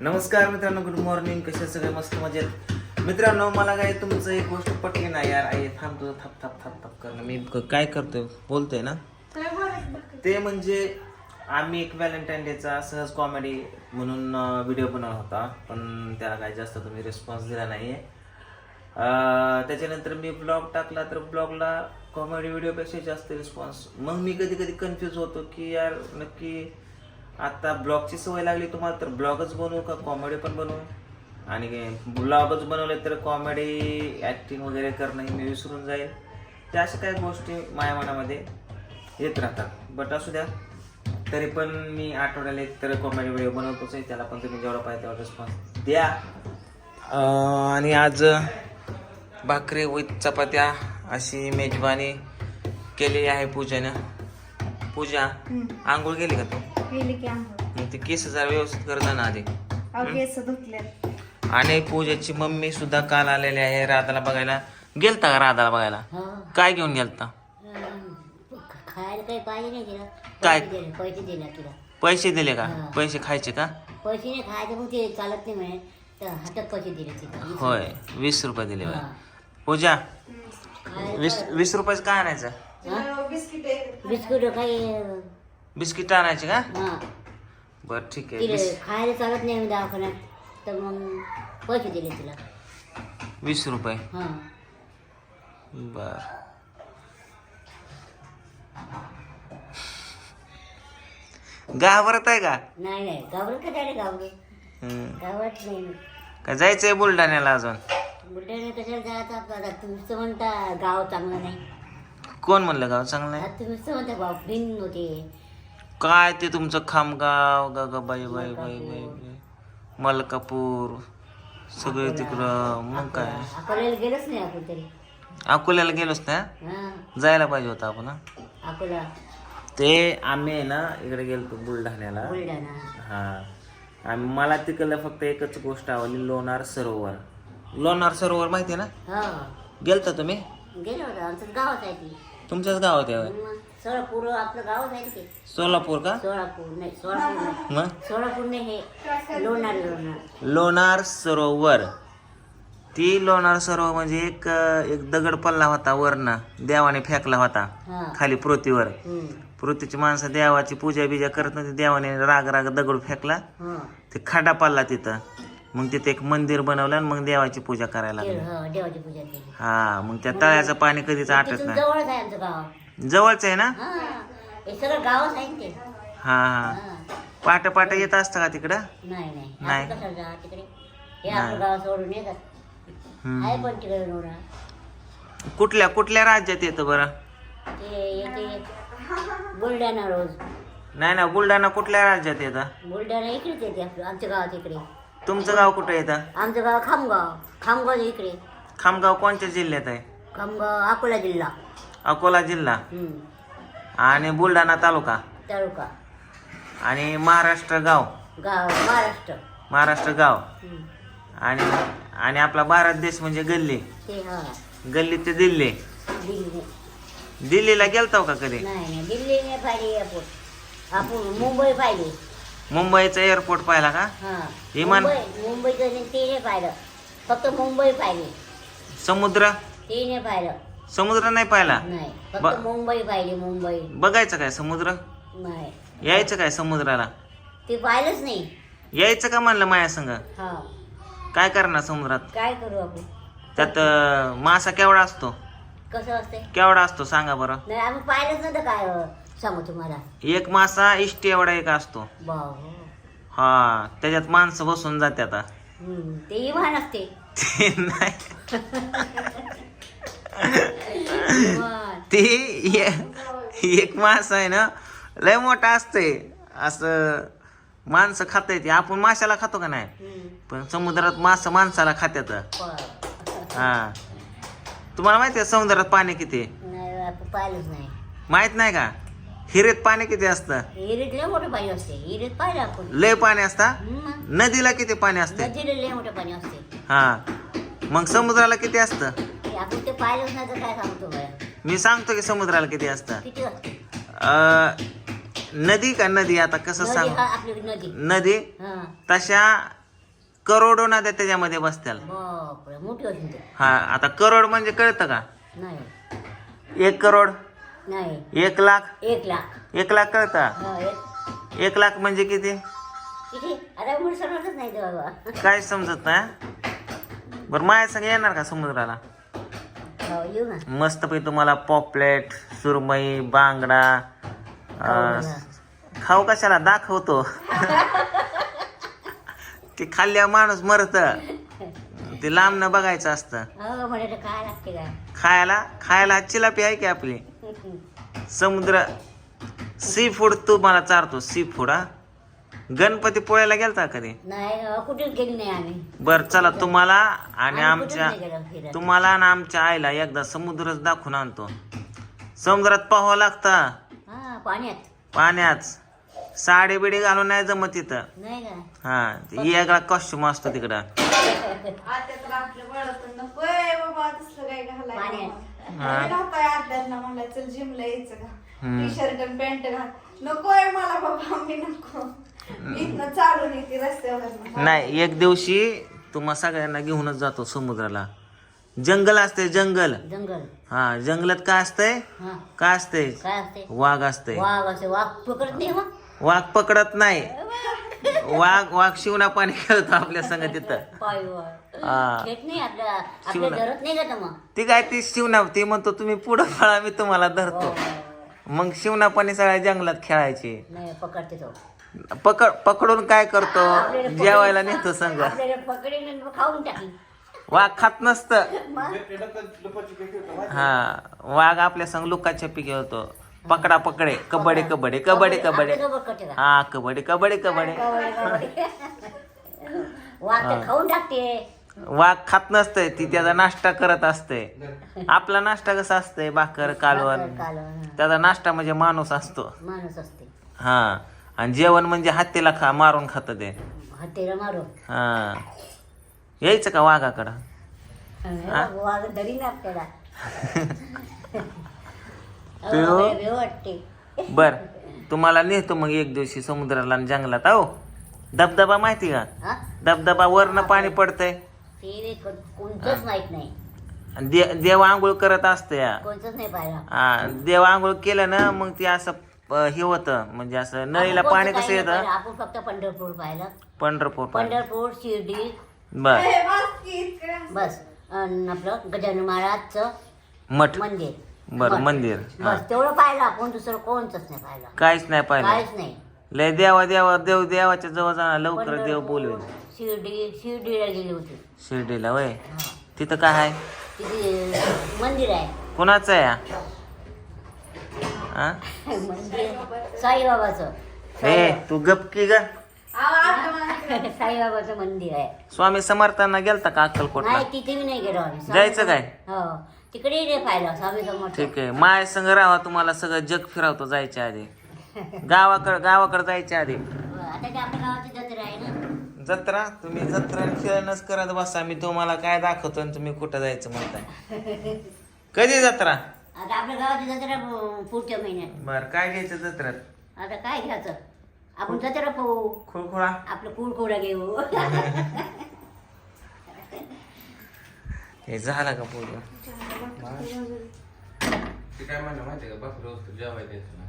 नमस्कार मित्रांनो good morning कसे सगळे मस्त मजेत? मित्रांनो मला काय तुमचं एक गोष्ट पटली ना यार. आई थांब तुझं थाप थाप थाप थाप करणं मी क- काय करतोय? बोलतोय ना? ते म्हणजे आम्ही एक व्हॅलेंटाईन डेचा सहज कॉमेडी म्हणून व्हिडिओ बनवला होता. पण त्याला काही जास्त तुम्ही रिस्पॉन्स दिला नाहीये. अं, त्याच्यानंतर मी ब्लॉग टाकला तर ब्लॉगला कॉमेडी व्हिडिओपेक्षा जास्त रिस्पॉन्स मग मी कधी कधी कन्फ्यूज होतो की यार नक्की आता ब्लॉगची सवय लागली तुम्हाला तर ब्लॉगच बनवू का कॉमेडी पण बनवू? आणि ब्लॉगच बनवले तर कॉमेडी ॲक्टिंग वगैरे करणं हे मी विसरून जाईल. त्या अशा काही गोष्टी माझ्या मनामध्ये येत राहतात. बट असू द्या तरी पण मी आठवड्याला एक तर कॉमेडी व्हिडिओ बनवतोच आहे. त्याला पण तुम्ही जेवढा पाहिजे तेवढा रिस्पॉन्स द्या. आणि आज भाकरी विथ चपात्या अशी मेजबानी केलेली आहे पूजेनं. पूजा आंघोळ गेली का तू? गेली की आंघोळ. मग ते केस जरा व्यवस्थित कर जा ना आधी. अहो केस धुतले आणि पूजाची मम्मी सुद्धा काल आलेली आहे राधाला बघायला. गेलता का राधाला बघायला? काय घेऊन गेलता? खायला काही पाहिजे नाही तिला. काय? पैसे दिले पैसे दिला तिला. पैसे दिले का. पैसे खायचे का? पैसे नाही खायचे मग ते चालत नाही म्हणे. तर हातात पैसे दिले तिला. होय वीस रुपये दिले होय. हा. पूजा वीस वीस रुपयाचं काय आणायचं? बिस्कुट काही बिस्किट आणायचे का? हा. बर ठीक आहे. तिला खायला चालत नाही म्हणे दवाखान्यात. तर मग पैसे दिले तिला. वीस रुपये. हा. बर. घाबरत आहे का? नाही नाही. गावडं का जायला गावडं हम्म. गावात नाही का जायचंय बुलढाण्याला अजून? बुलढाणा कशाला जायचं आपलं आता तुमचं म्हणता गाव चांगलं नाही. कोण म्हणलं गाव चांगलं आहे? म्हणता बिन होते. काय ते तुमचं खामगाव गा बाई बाई बाई बाई. बाई मलकापूर. सगळे तिकडं मग काय? अकोल्याला गेलोच नाही आपण तरी. अकोल्याला गेलोच ना हा? जायला पाहिजे होतं आपण हं? अकोला. ते आम्ही आहे ना इकडे गेलतो बुलढाण्याला. बुलढाणा. हा. आणि मला तिकडलं फक्त एकच गोष्ट आवडली लोणार सरोवर. लोणार सरोवर माहिती आहे ना? हा. गेलता तुम्ही? गेलो होतो आमचं गावात आहे ती. तुमच्याच गावात आहे होय? मग सोलापूर आपलं गावच आहे ते? सोलापूर का? सोलापूर नाही सोलापूर नाही. मग? सोलापूर नाही हे लोणार लोणार. लोणार सरोवर. ती लोणार सरोवर म्हणजे एक एक दगड पडला होता वरनं देवाने फेकला होता हा. खाली पृथ्वीवर. हम्म. पृथ्वीची माणसं देवाची पूजा बिजा करत नव्हती देवाने राग राग दगड फेकला. हा. ते खडा पडला तिथं. मग तिथे एक मंदिर बनवलं आणि मग देवाची पूजा करायला लागली. हा, देवाची पूजा केली. हा मग त्या तळ्याचं पाणी कधीच आटत तिथून नाही. जवळच आहे आमचं गाव. जवळच आहे ना? हा हे सगळं गावच आहे ना ते. हा हा. हा. पाट पाट येत असतं का तिकडं? नाही नाही. नाही. आपण कसं जा तिकडे. हे आपलं गाव सोडून येतात हम्म. आहे पण तिकडे लोणार कुठल्या कुठल्या राज्यात येतं बरं? ते येते बुलढाणा रोज. नाही ना बुलढाणा कुठल्या राज्यात येतं? बुलढाणा इकडेच येते आपलं आमच्या गावात इकडे. तुमचं गाव कुठं येतं आमचं गाव खामगाव. खामगाव इकडे. खामगाव कोणत्या जिल्ह्यात आहे? खामगाव अकोला जिल्हा. अकोला जिल्हा. हम्म. आणि बुलढाणा तालुका? तालुका. आणि महाराष्ट्र गाव? गाव महाराष्ट्र. महाराष्ट्र गाव. हम्म. आणि आणि आपला भारत देश म्हणजे गल्ली? ते हा. गल्ली ते दिल्ली. दिल्ली. दिल्लीला गेलताव का कधी? नाही नाही. दिल्ली नाही आपण मुंबई पाहिजे मुंबईचा एअरपोर्ट पाहिला का? हा. विमान- मुंबई मुंबईचं नाही, ते नाही पाहिलं. फक्त मुंबई पाहिजे समुद्र? ते नाही पाहिलं. समुद्र नाही पाहिला? नाही. ब- फक्त मुंबई पाहिजे मुंबई. बघायचं काय समुद्र? नाही. यायचं काय समुद्राला? ते पाहिलंच नाही. यायचं का म्हणलं माया संग? हा. काय करणार समुद्रात? काय करू आपण? त्यात अं, मासा केवढा असतो? कसं असते केवढा असतो? सांगा बरं. नाही आम्ही पाहिलंच नव्हतं काय सांगू तुम्हाला. एक मासा इष्टी एवढा एक असतो. हा त्याच्यात माणसं बसून जाते आता. ते असते. ते नाही. ती ए- एक मास आहे ना लय मोठा असते. असं माणसं खाता येते आपण माशाला खातो का नाही? हम्म. पण समुद्रात मासं माणसाला खात्यात. हा. तुम्हाला माहिती आहे समुद्रात पाणी किती? आहे? नाही आपण पाहिलंच नाही. माहीत नाही का? हिरेत पाणी किती असतं? हिरीत लय मोठं पाणी असते. हिरीत पाहिलं आपण. लय पाणी असता. नदीला किती पाणी असते? नदीला लय मोठं पाणी असते. हा. मग समुद्राला किती असतं? ते आपण ते पाहिलंच नाही तर काय सांगतो बरं? मी सांगतो की समुद्राला किती असतं. किती असते? अं, नदी का नदी? आता कसं नदी सांग? हा आपली नदी. नदी? हा. तशा करोडो नद्या त्याच्यामध्ये बसत्याल. बापरे मोठी होती ते हा आता करोड म्हणजे कळतं का? नाही. एक करोड? नाही. एक लाख? एक लाख. एक लाख कळतं? हा, एक. एक लाख म्हणजे किती? किती? आता मूळ समजत नाही ते बाबा. काय समजत नाही बरं माझ्या संग येणार का समुद्राला? हो येऊ ना. मस्तपैकी तुम्हाला पॉपलेट सुरमई बांगडा अं, खाऊ कशाला? दाखवतो. ते खाल्ल्या माणूस मरत. ते लांबनं बघायचं असतं. हो म्हणे काय लागते काय खायला? खायला चिलापी आहे की आपली? समुद्र सी फूड तू मला चारतो सी फूड हा? गणपती पोळ्याला गेलता कधी? नाही अहो, कुठेच गेली नाही आम्ही. बर चला तुम्हाला आणि आम्ही कुठेच आमच्या नाही गेलो फिरायला. तुम्हाला आणि आमच्या आईला एकदा समुद्रच दाखवून आणतो. समुद्रात पाहावं लागतं. हा पाण्यात. पाण्यात. साडी बिडी घालून नाही जमत तिथं नाही का? हा ते वेगळा कॉस्ट्युम असतो तिकडं. आता तर आपलं बळत नकोय बाबा तसलं काय घालायला? पाण्यात. हा. घालताय आत्यात म्हणलं चल जिमला यायचं का? हम्म. टी शर्ट आणि पॅन्ट घाल. नकोय मला बाबा मी नको. इथनं चालून येते रस्त्यावर नाही एक दिवशी तुम्हा सगळ्यांना घेऊनच जातो समुद्राला. जंगल असते जंगल. जंगल. हा जंगलात काय असतंय? हा. काय असतंय? काय असते वाघ असतंय. वाघ असे वाघ पकडत नाही मग वाघ पकडत नाही. वाघ वाघ शिवना पाणी खेळतो आपल्या संग तिथं. पाय वाघ हा. खेट नाही आपल्या आपल्या शिवना. धरत नाही का तर मग? ती काय ती शिवना ती म्हणतो तुम्ही पुढं फळा मी तुम्हाला धरतो. हो. मग शिवना पाणी सगळ्या जंगलात खेळायची. नाही पकडते तो. पकड पकडून काय करतो? जेवायला नेतो संग. आपल्याला पकडीन आणि खाऊन टाकी. वाघ खात नसतं. हा वाघ आपल्या संग लुकाच्या पिके होतो पकडा पकडे कबड्डी कबड्डी कबड्डी कबड्डी. आपल्यासोबत करते का? हा कबड्डी कबड्डी कबड्डी. कबड्डी, कबड्डी. वाघ तर खाऊन टाकते. वाघ खात नसतंय ती त्याचा नाश्ता करत असते आपला नाश्ता कसा असतंय? भाकर कालवण. त्याचा नाश्ता म्हणजे माणूस असतो. माणूस असते. हा. आणि जेवण म्हणजे हत्तीला खा मारून खात ते. हत्तीला मारू हा. यायचं का वाघाकडं? वाघ धरी ना आपल्याला बर. तुम्हाला नेतो मग एक दिवशी समुद्राला आणि जंगलात आहो धबधबा माहिती का? धबधबा वरनं पाणी पडतंय. ते रे को- कोणतंच माहीत नाही. आणि दे देव आंघोळ करत असते कोणतंच नाही पाहिला. हा देव आंघोळ केलं ना मग ते असं अ, हे होतं. म्हणजे असं नळीला आपण पाणी कोणतं कसं काही नाही येतं पाहिलं. आपण फक्त पंढरपूर पाहिलं. पंढरपूर पाणी. पंढरपूर शिर्डी. बर. बस अन आपलं गजानन महाराजचं मठ. मंदिर. बर. मंदिर. हा. बस तेवढं पाहिलं आपण दुसरं कोणतंच नाही पाहिलं. काहीच नाही पाहिलं. काहीच नाही. लय देवा देवा देव देवाच्या जवळ जाणार लवकर देव बोलवेल शिर्डी शिर्डीला गेली होती. शिर्डीला वय? हा. तिथं काय आहे? तिथे मंदिर आहे. कुणाचं आहे हा? हा मंदिर. साईबाबाचं. ए तू गपकी ग? साईबाबाचं मंदिर आहे. स्वामी समर्थांना गेलता का अक्कलकोटला? नाही तिथे मी नाही गेलो आम्ही. जायचं काय? हो. तिकडे नाही पाहिलं स्वामी समर्थ. ठीक आहे. माय संग राहा तुम्हाला सगळं जग फिरवतो जायच्या आधी. गावाकडं गावाकडे जायच्या आधी. आता ते आपल्या गावाची जत्रा? तुम्ही जत्रा खेळणच करत बसा. मी तुम्हाला काय दाखवतो आणि तुम्ही कुठं जायचं म्हणताय? कधी जत्रा? आता आपल्या गावाची जत्रा अं, पुढच्या महिन्यात. बर काय घ्यायचं जत्रेत? आता काय घ्यायचं? आपण जत्रा पाहू. खुळखुळा? आपलं कुळकोडा घेऊ. हे झाला का पूर्ण ते काय म्हणलं माहितीये का? बस रोज जेवायला द्यायचं ना.